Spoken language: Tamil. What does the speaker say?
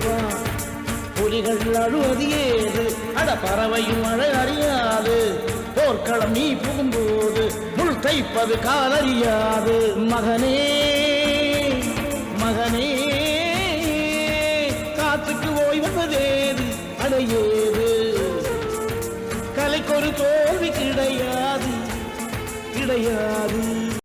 கொடுப்பான் புலிகள் அழுவது ஏது? அட பறவையும் அழ அறியாது. போர்க்களம் நீ புகும்போது முள் தைப்பது காலறியாது. மகனே மகனே காத்துக்கு ஓய்வதேது அடையேது. கலைக்கொரு தோல்வி கிடையாது. கிடையாது.